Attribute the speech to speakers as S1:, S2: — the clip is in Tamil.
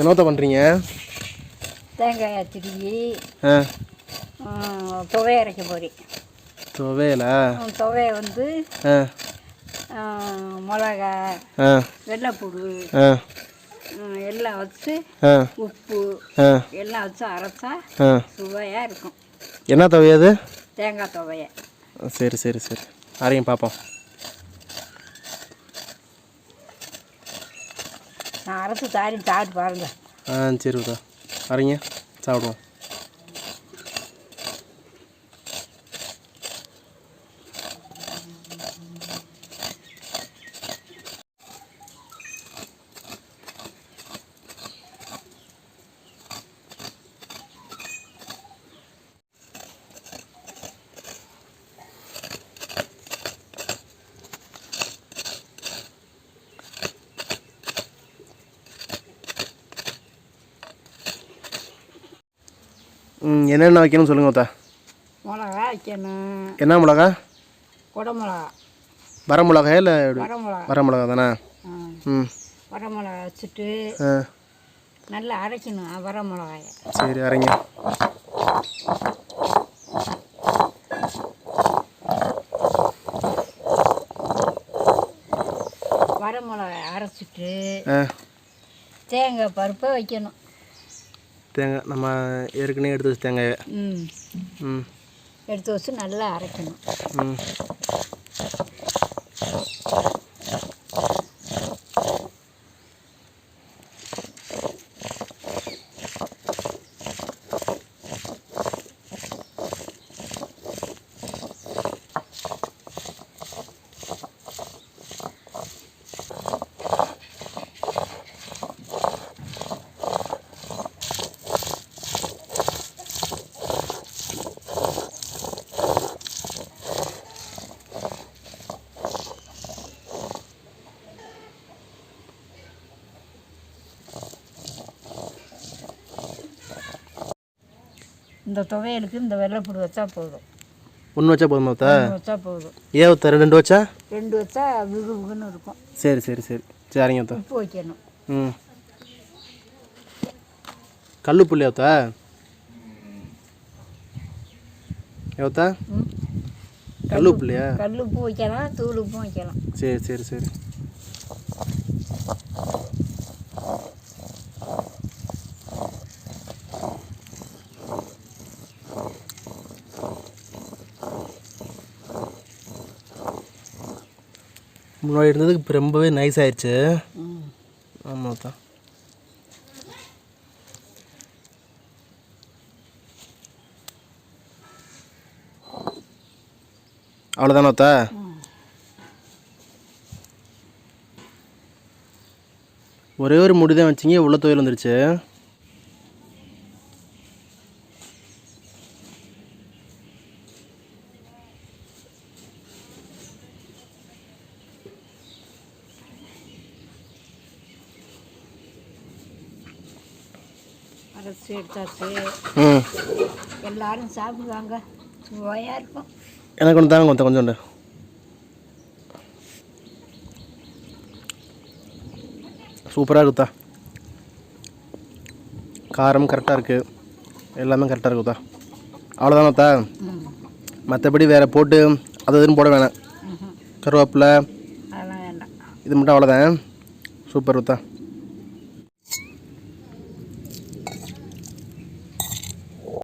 S1: என்னத்த பண்ணுறீங்க
S2: தேங்காய் திருகி
S1: ஆ.
S2: துவையை அரைக்க போகிறேன்
S1: துவையலா?
S2: துவையை வந்து மிளகா வெள்ளைப்பூடு எல்லாம் வச்சு உப்பு எல்லாம் வச்சு அரைச்சா சுவையாக இருக்கும்.
S1: என்ன துவையாது
S2: தேங்காய் துவையை
S1: சரி சரி சரி. அரையும் பார்ப்போம்
S2: நான் அரைச்சி தாரி சாப்பிட்டு பாருங்கள்
S1: ஆ சரி உதா. சாப்பிடுவோம். என்னென்ன வைக்கணும்னு சொல்லுங்க உத்தா
S2: மிளகா வைக்கணும்.
S1: என்ன மிளகா?
S2: குடை மிளகா
S1: வர மிளகா இல்லை
S2: வர மிளகா
S1: தானே? ம்.
S2: வர மிளகா வச்சுட்டு நல்லா அரைக்கணும் வர மிளகாயை
S1: சரி அரைங்க.
S2: வர மிளகாய் அரைச்சிட்டு தேங்காய் பருப்பை வைக்கணும்.
S1: தேங்காய் நம்ம ஏற்கனவே எடுத்து வச்ச தேங்காயை.
S2: ம்.
S1: ம்.
S2: எடுத்து வச்சு நல்லா அரைக்கணும்.
S1: ம்.
S2: இந்த துவையலுக்கு இந்த வெள்ளைப்பூடு வச்சா போதும்.
S1: ஒன்று வச்சா போதுமா
S2: ஒண்ணு வச்சா போதும்.
S1: ஏன் உத்தா ரெண்டு வச்சா?
S2: ரெண்டு வச்சா விகு விகுன்னு இருக்கும்.
S1: சரி சரி சரி. சரி அரைங்க உத்தா
S2: உப்பு வைக்கணும்.
S1: ம். கல்லு புள்ளியா உத்தா ஏவத்தா
S2: ம்.
S1: கல்லு புள்ளியா?
S2: கல் உப்பு வைக்கலாம் தூள் உப்பும் வைக்கலாம்.
S1: சரி சரி சரி. முன்னாடி இருந்ததுக்கு இப்போ ரொம்பவே நைஸ் ஆயிடுச்சு. ஆமாம் தான் அவ்வளோதானே ஒத்தா ஒரே ஒரு முடி தான் வச்சிங்க உள்ள துவையல் வந்துருச்சு.
S2: அரைச்சி எடுத்தாச்சு. எல்லாரும் சாப்பிடுவாங்க. சுவையாக இருக்கும்.
S1: எனக்கு ஒன்று தாங்க கொஞ்சம் கொஞ்சோண்டு. சூப்பராக இருக்குதா காரம் கரெக்டாக இருக்குது எல்லாமே கரெக்டாக இருக்குதா அவ்வளோதானத்தா மற்றபடி வேறு போட்டு அது இதுன்னு போட வேணாம். கருவேப்பிலை. இது மட்டும் அவ்வளோதான் சூப்பர் உத்தா